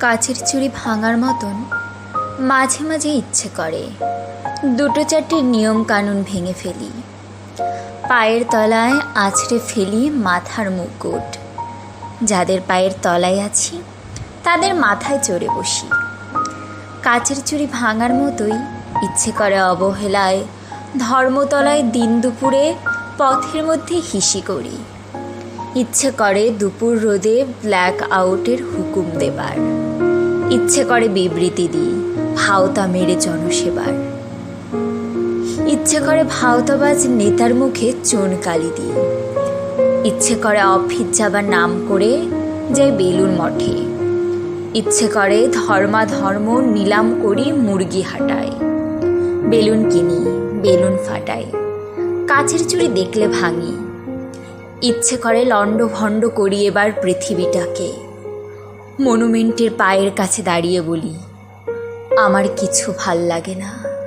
কাচের চুড়ি ভাঙার মতন মাঝে মাঝে ইচ্ছে করে। দুটো চারটে নিয়ম কানুন ভেঙে ফেলি। পায়ের তলায় আছড়ে ফেলি মাথার মুকুট। যাদের পায়ের তলায় আছি, তাদের মাথায় চড়ে বসি। কাচের চুড়ি ভাঙার মতোই ইচ্ছে করে অবহেলায়, ধর্মতলায় দিন দুপুরে পথের মধ্যে হিসি করি। ইচ্ছে করে দুপুর রোদে ব্ল্যাক আউটের হুকুম দেবার। ইচ্ছে করে বিবৃতি দিই, ভাওতা মেরে জনসেবার। ইচ্ছে করে ভাওতাবাজ নেতার মুখে চুনকালি দিই। ইচ্ছে করে অফিস যাবার নাম করে যাই বেলুর মঠে। ইচ্ছে করে ধর্মাধর্ম নিলাম করি মুরগি হাটায়। বেলুন কিনি, বেলুন ফাটাই কাচের চুড়ি দেখলে ভাঙি ইচ্ছে করে লণ্ডভণ্ড করি এবার পৃথিবীটাকে। মনুমেন্টের পায়ের কাছে দাঁড়িয়ে বলি, আমার কিছু ভালো লাগে না।